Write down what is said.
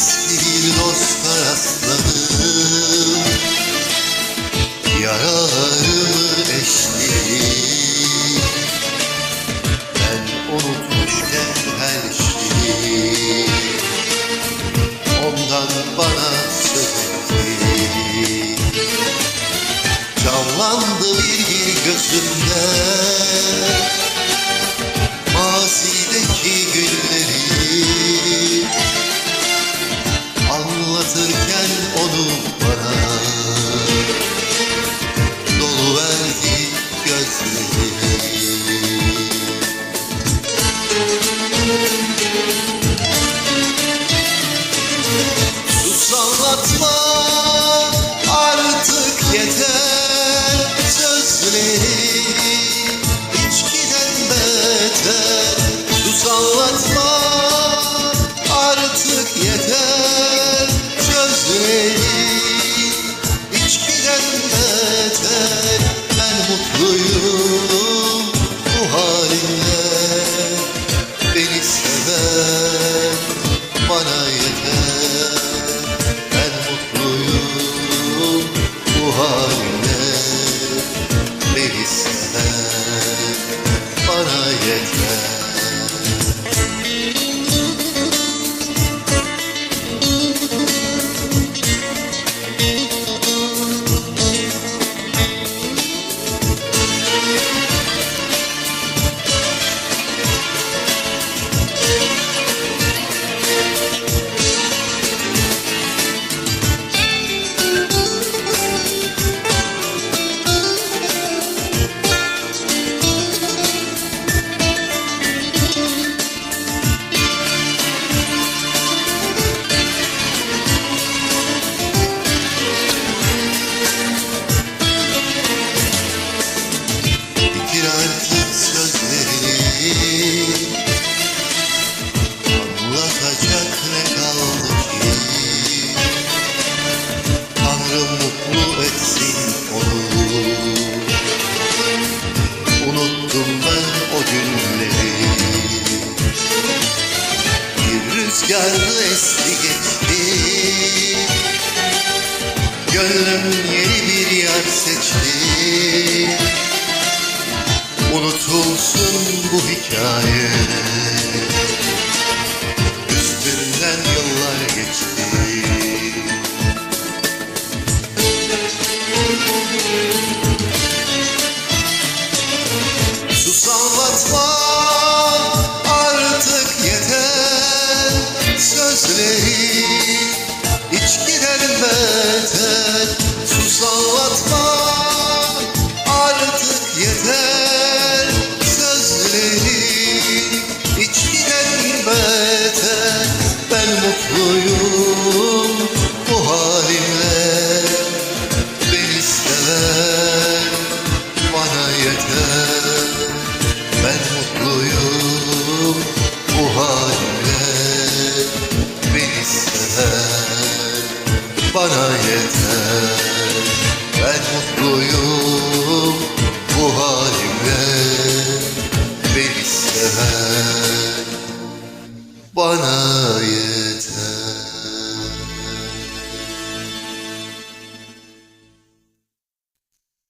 Eski bir dost arasında rüzgarlı esti gitti Gönlüm yeni bir yer seçti. Unutulsun bu hikaye. mutluyum bu halimle. Beni seven bana yeter. Ben mutluyum bu halimle. Beni seven bana yeter. Ben mutluyum bu halimle. Beni seven bana yeter.